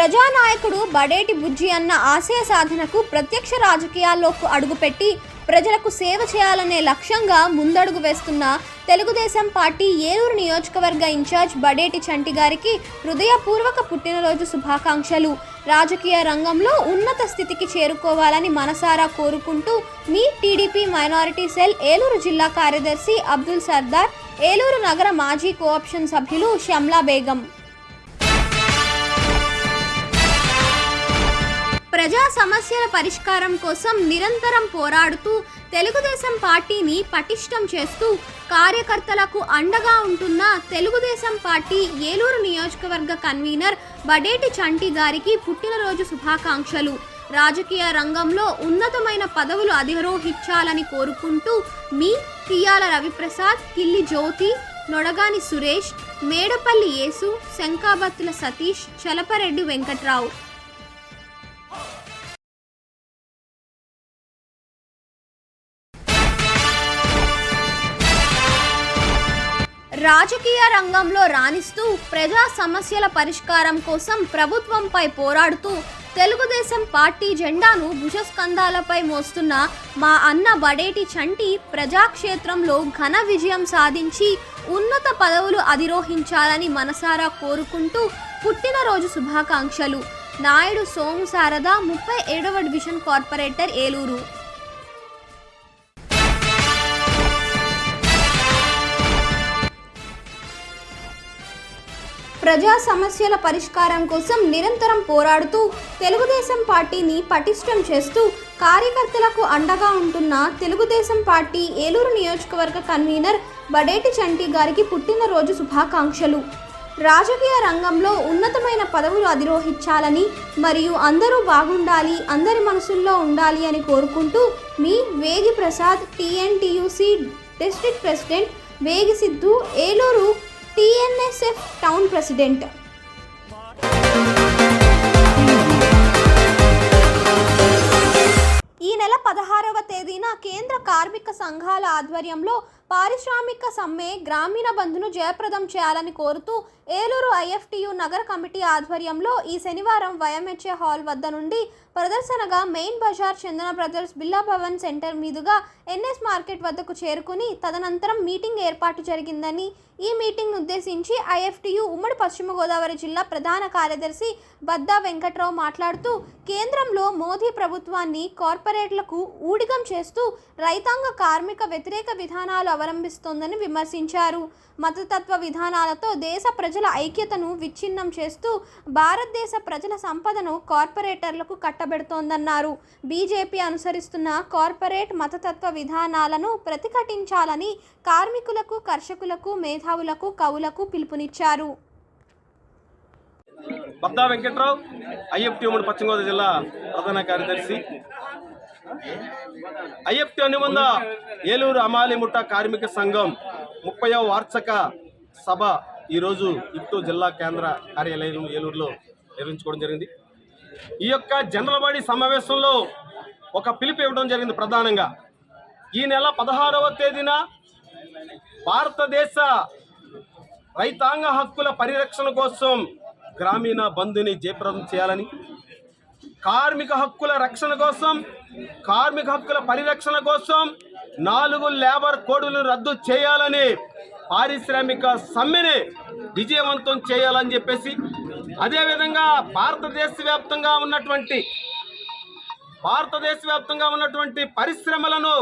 ప్రజానాయకుడు బడేటి బుజ్జి అన్న ఆశయ సాధనకు ప్రత్యక్ష రాజకీయాల్లోకి అడుగుపెట్టి ప్రజలకు సేవ చేయాలనే లక్ష్యంగా ముందడుగు వేస్తున్న తెలుగుదేశం పార్టీ ఏలూరు నియోజకవర్గ ఇన్ఛార్జ్ బడేటి చంటి గారికి హృదయపూర్వక పుట్టినరోజు శుభాకాంక్షలు. రాజకీయ రంగంలో ఉన్నత స్థితికి చేరుకోవాలని మనసారా కోరుకుంటూ మీ టీడీపీ మైనారిటీ సెల్ ఏలూరు జిల్లా కార్యదర్శి అబ్దుల్ సర్దార్ ఏలూరు నగర మాజీ కోఆప్షన్ సభ్యులు షమ్లా బేగం. ప్రజా సమస్యల పరిష్కారం కోసం నిరంతరం పోరాడుతూ తెలుగుదేశం పార్టీని పటిష్టం చేస్తూ కార్యకర్తలకు అండగా ఉంటున్న తెలుగుదేశం పార్టీ ఏలూరు నియోజకవర్గ కన్వీనర్ బడేటి చంటి గారికి పుట్టినరోజు శుభాకాంక్షలు. రాజకీయ రంగంలో ఉన్నతమైన పదవులు అధిరోహించాలని కోరుకుంటూ మీ తియ్యాల రవిప్రసాద్ కిల్లి జ్యోతి నొడగాని సురేష్ మేడపల్లి యేసు శంకాబత్తుల సతీష్ చలపరెడ్డి వెంకట్రావు. రాజకీయ రంగంలో రాణిస్తూ ప్రజా సమస్యల పరిష్కారం కోసం ప్రభుత్వంపై పోరాడుతూ తెలుగుదేశం పార్టీ జెండాను భుజస్కంధాలపై మోస్తున్న మా అన్న బడేటి చంటి ప్రజాక్షేత్రంలో ఘన విజయం సాధించి ఉన్నత పదవులు అధిరోహించాలని మనసారా కోరుకుంటూ పుట్టినరోజు శుభాకాంక్షలు. నాయుడు సోము శారద ముప్పై ఏడవ డివిజన్ కార్పొరేటర్ ఏలూరు. ప్రజా సమస్యల పరిష్కారం కోసం నిరంతరం పోరాడుతూ తెలుగుదేశం పార్టీని పటిష్టం చేస్తూ కార్యకర్తలకు అండగా ఉంటున్న తెలుగుదేశం పార్టీ ఏలూరు నియోజకవర్గ కన్వీనర్ బడేటి చంటి గారికి పుట్టినరోజు శుభాకాంక్షలు. రాజకీయ రంగంలో ఉన్నతమైన పదవులు అధిరోహించాలని మరియు అందరూ బాగుండాలి అందరి మనసుల్లో ఉండాలి అని కోరుకుంటూ మీ వేగి Prasad TNTUC district president Vegi Siddhu Eluru TNSF town president. ఈ నెల పదహారవ తేదీన కేంద్ర కార్మిక సంఘాల ఆధ్వర్యంలో పారిశ్రామిక సమ్మె గ్రామీణ బంధును జయప్రదం చేయాలని కోరుతూ ఏలూరు ఐఎఫ్టియు నగర కమిటీ ఆధ్వర్యంలో ఈ శనివారం వైఎంహెచ్ఏ హాల్ వద్ద నుండి ప్రదర్శనగా మెయిన్ బజార్ చందన బ్రదర్స్ బిల్లా భవన్ సెంటర్ మీదుగా ఎన్ఎస్ మార్కెట్ వద్దకు చేరుకుని తదనంతరం మీటింగ్ ఏర్పాటు జరిగిందని ఈ మీటింగ్ను ఉద్దేశించి ఐఎఫ్టియు ఉమ్మడి పశ్చిమ గోదావరి జిల్లా ప్రధాన కార్యదర్శి బద్దా వెంకట్రావు మాట్లాడుతూ కేంద్రంలో మోదీ ప్రభుత్వాన్ని కార్పొరేట్లకు ఊడిగం చేస్తూ రైతాంగ కార్మిక వ్యతిరేక విధానాలు అవలంబిస్తోందని విమర్శించారు. మతతత్వ విధానాలతో దేశ ప్రజల ఐక్యతను విచ్ఛిన్నం చేస్తూ భారతదేశ ప్రజల సంపదను కార్పొరేటర్లకు కట్టబెడుతోందన్నారు. బీజేపీ అనుసరిస్తున్న కార్పొరేట్ మతతత్వ విధానాలను ప్రతిఘటించాలని కార్మికులకు కర్షకులకు మేధావులకు కవులకు పిలుపునిచ్చారు. బద్దా వెంకట్రావు ఐఎఫ్టీ ఉమ్మడి పశ్చిమ గోదావరి జిల్లా ప్రధాన కార్యదర్శి. ఐఎఫ్టీ అనుబంధ ఏలూరు అమాలిముట్ట కార్మిక సంఘం ముప్పైవ వార్షిక సభ ఈరోజు ఇప్టూ జిల్లా కేంద్ర కార్యాలయం ఏలూరులో నిర్వహించుకోవడం జరిగింది. ఈ యొక్క జనరల్ బాడీ సమావేశంలో ఒక పిలుపు ఇవ్వడం జరిగింది ప్రధానంగా. ఈ నెల పదహారవ తేదీన భారతదేశ రైతాంగ హక్కుల పరిరక్షణ కోసం గ్రామీణ బంధుని జయప్రదం చేయాలని కార్మిక హక్కుల రక్షణ కోసం కార్మిక హక్కుల పరిరక్షణ కోసం నాలుగు లేబర్ కోడ్లను రద్దు చేయాలని పారిశ్రామిక సమ్మెని విజయవంతం చేయాలని చెప్పేసి అదేవిధంగా భారతదేశ వ్యాప్తంగా ఉన్నటువంటి భారతదేశ వ్యాప్తంగా ఉన్నటువంటి పరిశ్రమలను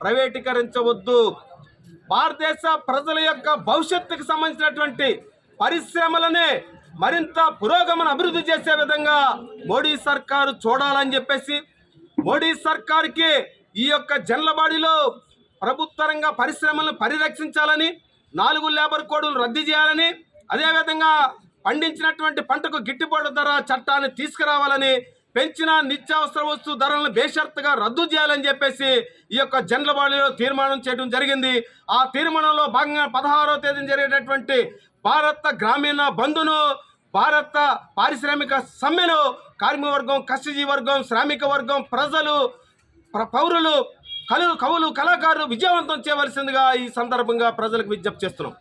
ప్రైవేటీకరించవద్దు. భారతదేశ ప్రజల యొక్క భవిష్యత్తుకు సంబంధించినటువంటి పరిశ్రమలనే మరింత పురోగమన అభివృద్ధి చేసే విధంగా మోడీ సర్కారు చూడాలని చెప్పేసి మోడీ సర్కారుకి ఈ యొక్క జన్లబాడిలో ప్రభుత్వ రంగ పరిశ్రమలను పరిరక్షించాలని నాలుగు లేబర్ కోడ్లను రద్దు చేయాలని అదేవిధంగా పండించినటువంటి పంటకు గిట్టుబాటు ధర చట్టాన్ని తీసుకురావాలని పెంచిన నిత్యావసర వస్తు ధరలను బేషరతుగా రద్దు చేయాలని చెప్పేసి ఈ యొక్క జన్లబాడిలో తీర్మానం చేయడం జరిగింది. ఆ తీర్మానంలో భాగంగా పదహారవ తేదీన జరిగేటటువంటి భారత గ్రామీణ బంధును భారత పారిశ్రామిక సమ్మెను కార్మిక వర్గం కష్టజీ వర్గం శ్రామిక వర్గం ప్రజలు పౌరులు కలు కవులు కళాకారులు విజయవంతం చేయవలసిందిగా ఈ సందర్భంగా ప్రజలకు విజ్ఞప్తి చేస్తున్నాం.